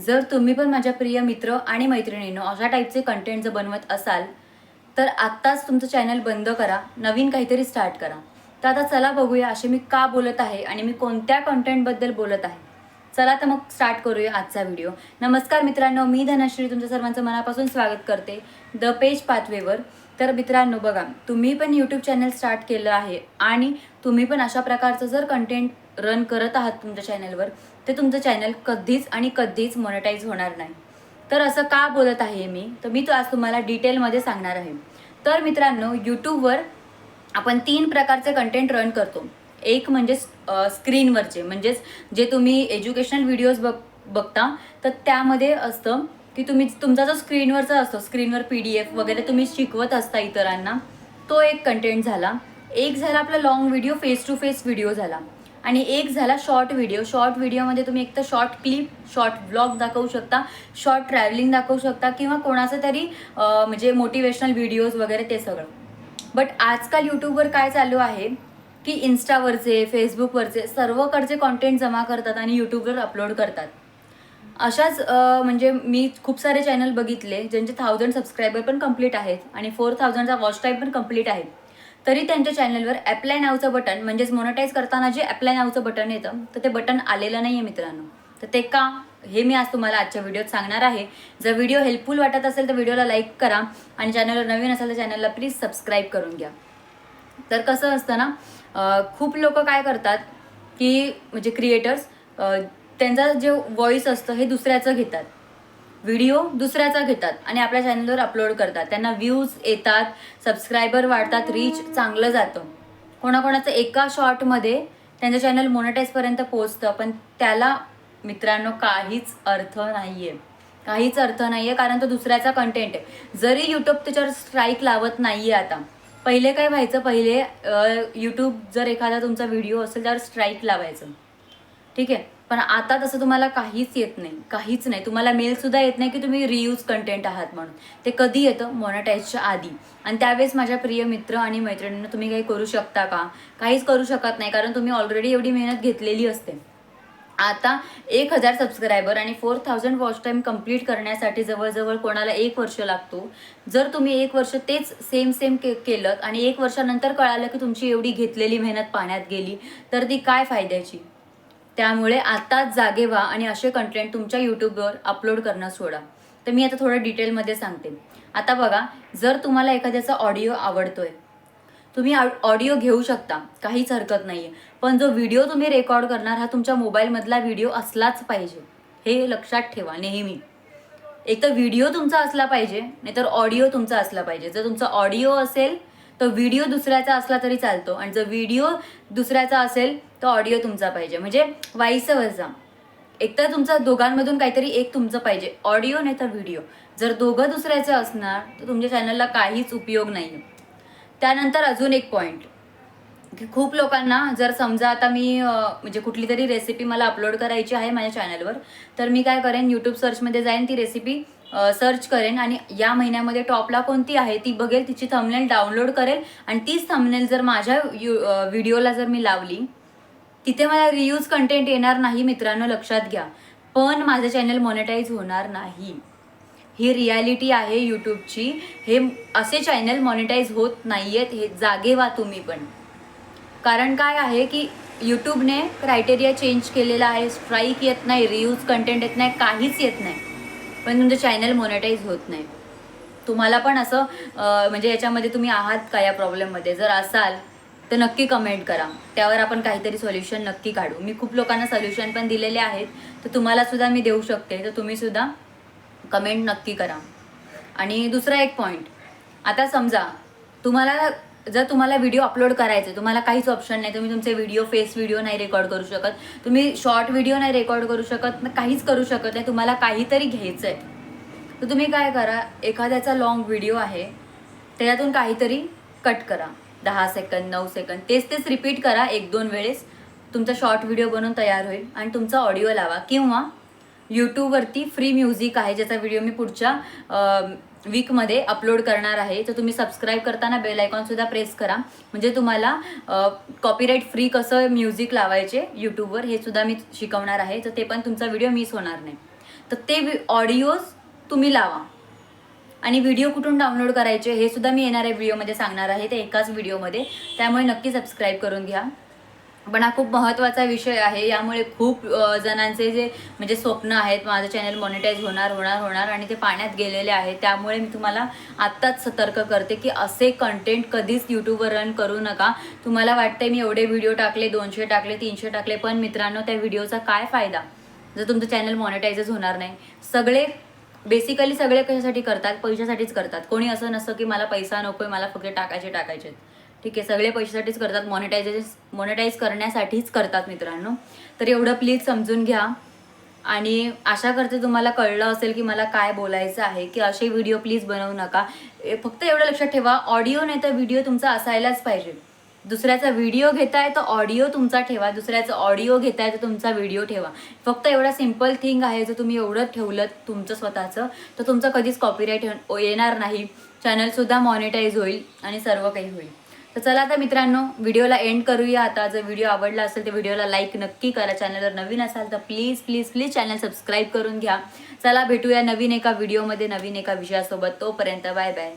जर तुम्ही पण माझ्या प्रिय मित्र आणि मैत्रिणींनो अशा टाईपचे कंटेंट जर बनवत असाल तर आत्ताच तुमचं चॅनल बंद करा नवीन काहीतरी स्टार्ट करा. तर आता चला बघूया असे मी का बोलत आहे आणि मी कोणत्या कंटेंटबद्दल बोलत आहे. चला तर मग स्टार्ट करूया आजचा व्हिडिओ नमस्कार मित्रांनो मी धनश्री तुमच्या सर्वांचं मनापासून स्वागत करते. द पेज पाथवेवर तर मित्रांनो बघा तुम्ही पण यूट्यूब चॅनल स्टार्ट केलं आहे आणि तुम्ही पण अशा प्रकारचं जर कंटेंट रन करत आहात तुमच्या चॅनलवर ते तुमचं चॅनल कधीच आणि कधीच मॉनिटाईज होणार नाही. तर असं का बोलत आहे मी? तर मी तो आज तुम्हाला डिटेलमध्ये सांगणार आहे. तर मित्रांनो यूट्यूबवर आपण तीन प्रकारचे कंटेंट रन करतो. एक म्हणजे स्क्रीनवरचे म्हणजेच जे तुम्ही एज्युकेशनल व्हिडिओज बघ बघता तर त्यामध्ये असतं की तुम्ही तुमचा जो स्क्रीनवरचा असतो स्क्रीनवर पी डी एफ वगैरे तुम्ही शिकवत असता इतरांना तो एक कंटेंट झाला. एक झाला आपला long video face to face video झाला. आणि एक झाला शॉर्ट व्हिडिओ शॉर्ट व्हिडिओमध्ये तुम्ही एक तर शॉर्ट क्लिप शॉर्ट ब्लॉग दाखवू शकता शॉर्ट ट्रॅव्हलिंग दाखवू शकता किंवा कोणाचं तरी म्हणजे मोटिवेशनल व्हिडिओज वगैरे ते सगळं. बट आजकाल यूट्यूबवर काय चालू आहे की इन्स्टावरचे फेसबुकवरचे सर्वकडचे कॉन्टेंट जमा करतात आणि यूट्यूबवर अपलोड करतात. अशाच म्हणजे मी खूप सारे चॅनल बघितले ज्यांचे थाउजंड सबस्क्रायबर पण कंप्लीट आहेत आणि फोर थाउजंडचा वॉच टाईम पण कंप्लीट आहे. तरी त्यांच्या चॅनलवर अप्लाय नावचं बटन म्हणजेच मोनोटाईज करताना जे अप्लाय नावचं बटन येतं तर ते बटन आलेलं नाही आहे मित्रांनो. तर ते का? हे मी आज तुम्हाला आजच्या व्हिडिओत सांगणार आहे. जर व्हिडिओ हेल्पफुल वाटत असेल तर व्हिडिओला लाईक करा आणि चॅनलवर नवीन असेल तर चॅनलला प्लीज सबस्क्राईब करून घ्या. तर कसं असतं ना खूप लोक काय करतात की म्हणजे क्रिएटर्स त्यांचा जे व्हॉइस असतं हे दुसऱ्याचं घेतात. व्हिडिओ दुसऱ्याचा घेतात आणि आपल्या चॅनलवर अपलोड करतात. त्यांना व्ह्यूज येतात सबस्क्रायबर वाढतात रीच चांगलं जातं. कोणाकोणाचं एका शॉर्टमध्ये त्यांचं चॅनल मोनटाईजपर्यंत पोहोचतं पण त्याला मित्रांनो काहीच अर्थ नाही आहे काहीच अर्थ नाही आहे कारण तो दुसऱ्याचा कंटेंट आहे. जरी यूट्यूब त्याच्यावर स्ट्राईक लावत नाही आहे आता. पहिले काय व्हायचं? पहिले यूट्यूब जर एखादा तुमचा व्हिडिओ असेल त्यावर स्ट्राईक लावायचं. ठीक आहे? पण आता तसं तुम्हाला काहीच येत नाही काहीच नाही. तुम्हाला मेल सुद्धा येत नाही की तुम्ही रियूज कंटेंट आहात म्हणून. ते कधी येतं? मॉनिटाईजच्या आधी. आणि त्यावेळेस माझ्या प्रिय मित्र आणि मैत्रिणींना तुम्ही काही करू शकता का? काहीच करू शकत नाही कारण तुम्ही ऑलरेडी एवढी मेहनत घेतलेली असते. आता एक हजार सबस्क्रायबर आणि four thousand watch time complete करण्यासाठी जवळजवळ कोणाला एक वर्ष लागतो. जर तुम्ही एक वर्ष तेच सेम सेम के केलं आणि एक वर्षानंतर कळालं की तुमची एवढी घेतलेली मेहनत पाण्यात गेली तर ती काय फायद्याची? त्यामुळे आताच जागे व्हा आणि असे कंटेंट तुमच्या यूट्यूबवर अपलोड करणं सोडा. तर मी आता थोडं डिटेलमध्ये सांगते. आता बघा जर तुम्हाला एखाद्याचा ऑडिओ आवडतोय तुम्ही ऑडिओ घेऊ शकता काहीच हरकत नाही आहे पण जो व्हिडिओ तुम्ही रेकॉर्ड करणार हा तुमच्या मोबाईलमधला व्हिडिओ असलाच पाहिजे. हे लक्षात ठेवा नेहमी. एक तर व्हिडिओ तुमचा असला पाहिजे नाहीतर ऑडिओ तुमचा असला पाहिजे. जर तुमचा ऑडिओ असेल तो व्हिडिओ दुसऱ्याचा असला तरी चालतो. आणि जर व्हिडिओ दुसऱ्याचा असेल तर ऑडिओ तुमचा पाहिजे. म्हणजे वाईस वजा एकतर तुमचा तुमचं दोघांमधून काहीतरी एक तुमचं पाहिजे. ऑडिओ नाही तर व्हिडिओ जर दोघं दुसऱ्याचं असणार तर तुमच्या चॅनलला काहीच उपयोग नाही. त्यानंतर अजून एक पॉईंट की खूप लोकांना जर समजा आता मी म्हणजे कुठली तरी रेसिपी मला अपलोड करायची आहे माझ्या चॅनलवर तर मी काय करेन यूट्यूब सर्चमध्ये जाईन ती रेसिपी सर्च करेन आणि या महिन्यामध्ये टॉपला कोणती आहे ती बघेल तिची थंबनेल डाउनलोड करेल आणि तीच थंबनेल जर माझ्या यू व्हिडिओला जर मी लावली तिथे मला रियूज कंटेंट येणार नाही मित्रांनो लक्षात घ्या. पण माझं चॅनल मॉनिटाईज होणार नाही. ही रियालिटी आहे यूट्यूबची हे असे चॅनल मॉनिटाईज होत नाही आहेत हे जागे व्हा तुम्ही पण. कारण काय आहे की यूट्यूबने क्रायटेरिया चेंज केलेला आहे. स्ट्राईक येत नाही रियूज कंटेंट येत नाही काहीच येत नाही. पण तुमचं चॅनल मोनेटाईज होत नाही. तुम्हाला पण असं म्हणजे याच्यामध्ये तुम्ही आहात का या प्रॉब्लेममध्ये जर असाल तर नक्की कमेंट करा. त्यावर आपण काहीतरी सोल्युशन नक्की काढू. मी खूप लोकांना सोल्युशन पण दिलेले आहेत. तर तुम्हाला सुद्धा मी देऊ शकते. तर तुम्ही सुद्धा कमेंट नक्की करा. आणि दुसरा एक पॉईंट आता समजा तुम्हाला जर तुम्हाला व्हिडिओ अपलोड करायचे तुम्हाला काहीच ऑप्शन नाही तुम्ही तुमचे व्हिडिओ फेस व्हिडिओ नाही रेकॉर्ड करू शकत. तुम्ही शॉर्ट व्हिडिओ नाही रेकॉर्ड करू शकत काहीच करू शकत नाही तुम्हाला काहीतरी घ्यायचं आहे तर तुम्ही काय करा एखाद्याचा लॉंग व्हिडिओ आहे त्याच्यातून काहीतरी कट करा. दहा सेकंद नऊ सेकंद तेच तेच रिपीट करा एक दोन वेळेस. तुमचा शॉर्ट व्हिडिओ बनवून तयार होईल आणि तुमचा ऑडिओ लावा. किंवा यूट्यूबवरती फ्री म्युझिक आहे ज्याचा व्हिडिओ मी पुढच्या वीकमध्ये अपलोड करणार आहे तर तुम्ही सबस्क्राईब करताना बेल आयकॉनसुद्धा प्रेस करा. म्हणजे तुम्हाला कॉपीराईट फ्री कसं म्युझिक लावायचे यूट्यूबवर हे सुद्धा मी शिकवणार आहे. तर ते पण तुमचा व्हिडिओ मिस होणार नाही. तर ते ऑडिओज तुम्ही लावा. आणि व्हिडिओ कुठून डाउनलोड करायचे हे सुद्धा मी येणाऱ्या व्हिडिओमध्ये सांगणार आहे ते एकाच व्हिडिओमध्ये त्यामुळे नक्की सबस्क्राईब करून घ्या. पण हा खूप महत्त्वाचा विषय आहे. यामुळे खूप जणांचे जे म्हणजे स्वप्न आहेत माझं चॅनल मॉनिटाईज होणार होणार होणार आणि ते पाण्यात गेलेले आहे त्यामुळे मी तुम्हाला आत्ताच सतर्क करते की असे कंटेंट कधीच यूट्यूबवर रन करू नका. तुम्हाला वाटते मी एवढे व्हिडिओ टाकले दोनशे टाकले तीनशे टाकले पण मित्रांनो त्या व्हिडिओचा काय फायदा? जर तुमचं चॅनल मॉनिटाईजच होणार नाही. सगळे बेसिकली सगळे कशासाठी करतात? पैशासाठीच करतात. कोणी असं नसतं की मला पैसा नको आहे मला फक्त टाकायचे टाकायचे. ठीक आहे सगळे पैशासाठीच करतात मॉनिटायझेस मॉनिटाईज करण्यासाठीच करतात मित्रांनो. तर एवढं प्लीज समजून घ्या. आणि आशा करते तुम्हाला कळलं असेल की मला काय बोलायचं आहे की असे व्हिडिओ प्लीज बनवू नका. ए, फक्त एवढं लक्षात ठेवा ऑडिओ नाही तर व्हिडिओ तुमचा असायलाच पाहिजे. दुसऱ्याचा व्हिडिओ घेताय तर ऑडिओ तुमचा ठेवा दुसऱ्याचा ऑडिओ घेताय तर तुमचा व्हिडिओ ठेवा. फक्त एवढा सिंपल थिंग आहे जर तुम्ही एवढं ठेवलं तुमचं स्वतःचं तर तुमचं कधीच कॉपीराईट येणार नाही. चॅनलसुद्धा मॉनिटाईज होईल आणि सर्व काही होईल. तर चला आता मित्रांनो व्हिडिओला एंड करूया. आता जर व्हिडिओ आवडला असेल तर व्हिडिओला लाईक नक्की करा. चॅनलवर नवीन असाल तर please please please channel subscribe करून घ्या. चला भेटूया नवीन एका व्हिडिओमध्ये नवीन एका विषयासोबत. तोपर्यंत बाय बाय